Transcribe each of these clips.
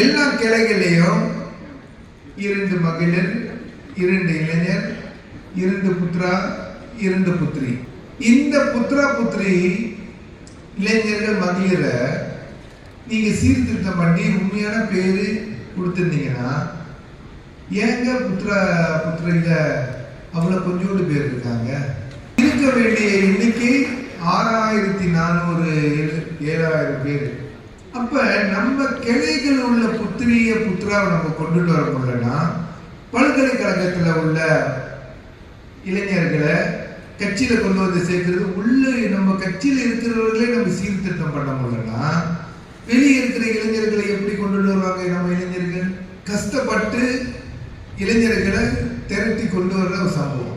எல்லா கிளைகளையும் இரண்டு மகளிர் இரண்டு இளைஞர் இரண்டு புத்ரா இரண்டு புத்திரி. இந்த புத்ரா புத்திரி இளைஞர்கள் மகளிரை நீங்கள் சீர்திருத்தம் பண்ணி உண்மையான பேர் கொடுத்துருந்தீங்கன்னா ஏங்க புத்ரா புத்திரையில் அவ்வளோ கொஞ்சோண்டு பேர் இருக்காங்க? இருக்க வேண்டிய எண்ணிக்கை ஆறாயிரத்தி நானூறு ஏழாயிரம் பேர். அப்ப நம்ம கிளைகள் உள்ள புத்திரிய புத்திராவை நம்ம கொண்டுட்டு வர முடியலன்னா பல்கலைக்கழகத்துல உள்ள இளைஞர்களை கட்சியில கொண்டு வந்து சேர்க்கிறது உள்ள நம்ம கட்சியில இருக்கிறவர்களே நம்ம சீர்திருத்தம் பண்ண முடியலன்னா வெளியே இருக்கிற இளைஞர்களை எப்படி கொண்டு வருவாங்க நம்ம இளைஞர்கள்? கஷ்டப்பட்டு இளைஞர்களை திரட்டி கொண்டு வர்ற ஒரு சம்பவம்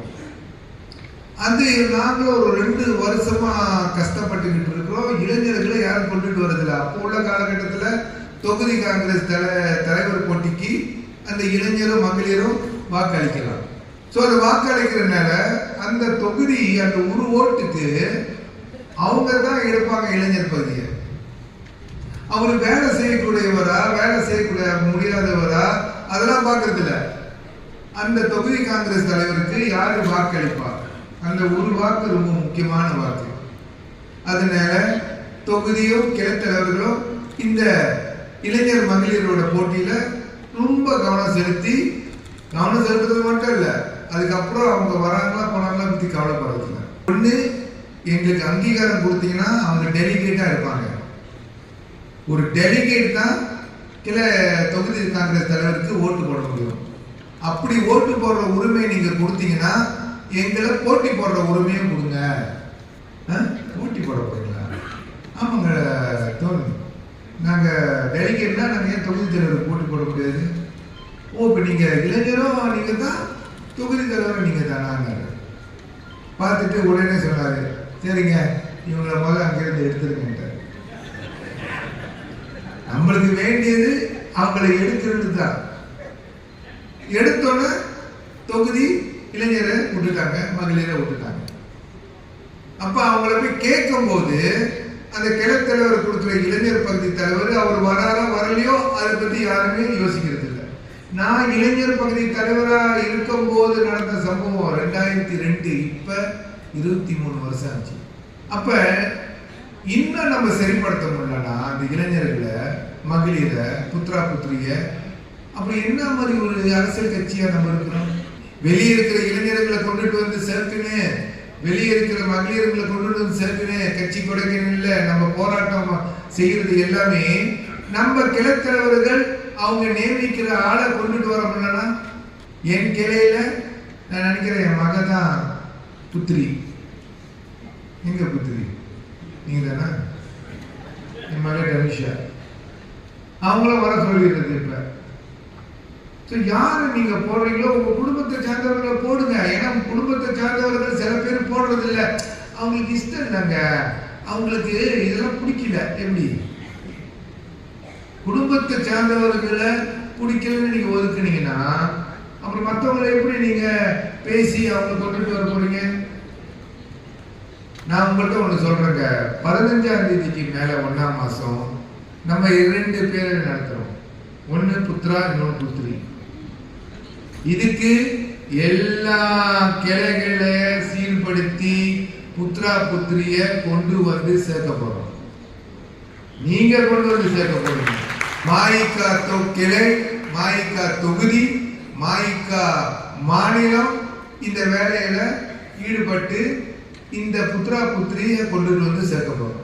அது நாங்களும் ஒரு ரெண்டு வருஷமா கஷ்டப்பட்டுக்கிட்டு இருக்கிறோம். இளைஞர்களை யாரும் கொண்டுட்டு வரதில்ல. அப்போ உள்ள காலகட்டத்தில் தொகுதி காங்கிரஸ் தலை தலைவர் போட்டிக்கு அந்த இளைஞரும் மகளிரும் வாக்களிக்கலாம். ஸோ அது வாக்களிக்கிறனால அந்த தொகுதி அந்த ஒரு ஓட்டுக்கு அவங்க தான் எடுப்பாங்க இளைஞர் பகுதியை. அவர் வேலை செய்யக்கூடியவரா வேலை செய்யக்கூடிய முடியாதவரா அதெல்லாம் பார்க்கறதில்ல. அந்த தொகுதி காங்கிரஸ் தலைவருக்கு யாரு வாக்களிப்பா அந்த ஒரு வாக்கு ரொம்ப முக்கியமான வாக்கு. அதனால தொகுதியோ கிளத்தலைவர்களோ இந்த இளைஞர் மகளிரோட போட்டியில ரொம்ப கவனம் செலுத்தி கவனம் செலுத்துறது மட்டும் இல்லை அதுக்கப்புறம் அவங்க வராங்களா போனாங்களா பத்தி கவலைப்படுறதில்ல ஒண்ணு எங்களுக்கு அங்கீகாரம் கொடுத்தீங்கன்னா அவங்க டெலிகேட்டா இருப்பாங்க. ஒரு டெலிகேட் தான் கிளை தொகுதி காங்கிரஸ் தலைவருக்கு ஓட்டு போட முடியும். அப்படி ஓட்டு போடுற உரிமை நீங்க கொடுத்தீங்கன்னா எங்களை போட்டி போடுற உரிமையை கொடுங்க. ஆ? போட்டி போட போறீங்களா? ஆமாங்க தோணு நாங்கள் டெலிகேட்னா நாங்கள் ஏன் தொகுதி தலைவர் போட்டி போட முடியாது? ஓ இப்போ நீங்கள் இளைஞரும் நீங்கள் தான் தொகுதி தலைவரும் நீங்கள் தானாங்க. பார்த்துட்டு உடனே சொன்னாரு சரிங்க இவங்களை முதல்ல அங்கேருந்து எடுத்துருங்கன்ட்டார் நம்மளுக்கு வேண்டியது அவங்களை எடுக்கிறது தான் எடுத்தோன்னே தொகுதி இளைஞரை விட்டுட்டாங்க மகளிரை விட்டுட்டாங்க. அப்ப அவங்கள போய் கேட்கும் போது அந்த கிழத்தலைவர் கொடுக்குற இளைஞர் பகுதி தலைவர் அவர் வராரோ வரலையோ அதை பத்தி யாருமே யோசிக்கிறது இல்லை நான் இளைஞர் பகுதி தலைவரா இருக்கும் போது நடந்த சம்பவம் ரெண்டாயிரத்தி ரெண்டு இப்ப இருபத்தி மூணு வருஷம் ஆச்சு. அப்ப இன்னும் நம்ம சரிப்படுத்த முடியலன்னா அந்த இளைஞர்களை மகளிரை புத்ரா புத்திரிய. அப்புறம் என்ன மாதிரி ஒரு அரசியல் கட்சியா நம்ம இருக்கிறோம்? வெளியே இருக்கிற இளைஞர்களை கொண்டுட்டு வந்து சேர்க்கணும் வெளியே இருக்கிற மகளிர்களை கொண்டுட்டு வந்து சேர்க்கணும் கட்சி கொடைக்கணும் இல்ல. நம்ம போராட்டம் செய்யறது எல்லாமே நம்ம கிளத்தலைவர்கள் அவங்க நியமிக்கிற ஆளை கொண்டுட்டு வர முடியலன்னா என் கிளையில நான் நினைக்கிறேன் என் மக தான் புத்திரி. எங்க புத்திரி? நீங்க தானா? என் மக டனிஷா அவங்களும் வர சொல்லிடுறது இப்ப. ஸோ யாரு நீங்க போடுறீங்களோ உங்க குடும்பத்தை சார்ந்தவர்களை போடுங்க. ஏன்னா குடும்பத்தை சார்ந்தவர்கள் சில பேர் போடுறது இல்ல அவங்களுக்கு இஷ்டம் இல்லைங்க. அவங்களுக்கு இதெல்லாம் பிடிக்கல. எப்படி? குடும்பத்தை சார்ந்தவர்களை பிடிக்கலன்னு நீங்க ஒதுக்குனீங்கன்னா அப்புறம் மற்றவங்களை எப்படி நீங்க பேசி அவங்களை கொண்டுட்டு வர போறீங்க? நான் உங்கள்கிட்ட ஒன்று சொல்றேங்க. பதினஞ்சாம் தேதிக்கு மேல ஒன்றாம் மாசம் நம்ம இரண்டு பேரை நடத்துகிறோம் ஒன்று புத்ரா இன்னொன்று புத்திரி. இதுக்கு எல்லா கிளைகளை சீர்படுத்தி புத்ரா புத்திரிய கொண்டு வந்து சேர்க்க போறோம் நீங்க கொண்டு வந்து சேர்க்க போறீங்க மாயிக்கா தொ கிளை மாயிக்கா தொகுதி மாயிக்கா மாநிலம் இந்த வேலையில ஈடுபட்டு இந்த புத்ரா புத்திரியை கொண்டு வந்து சேர்க்க போறோம்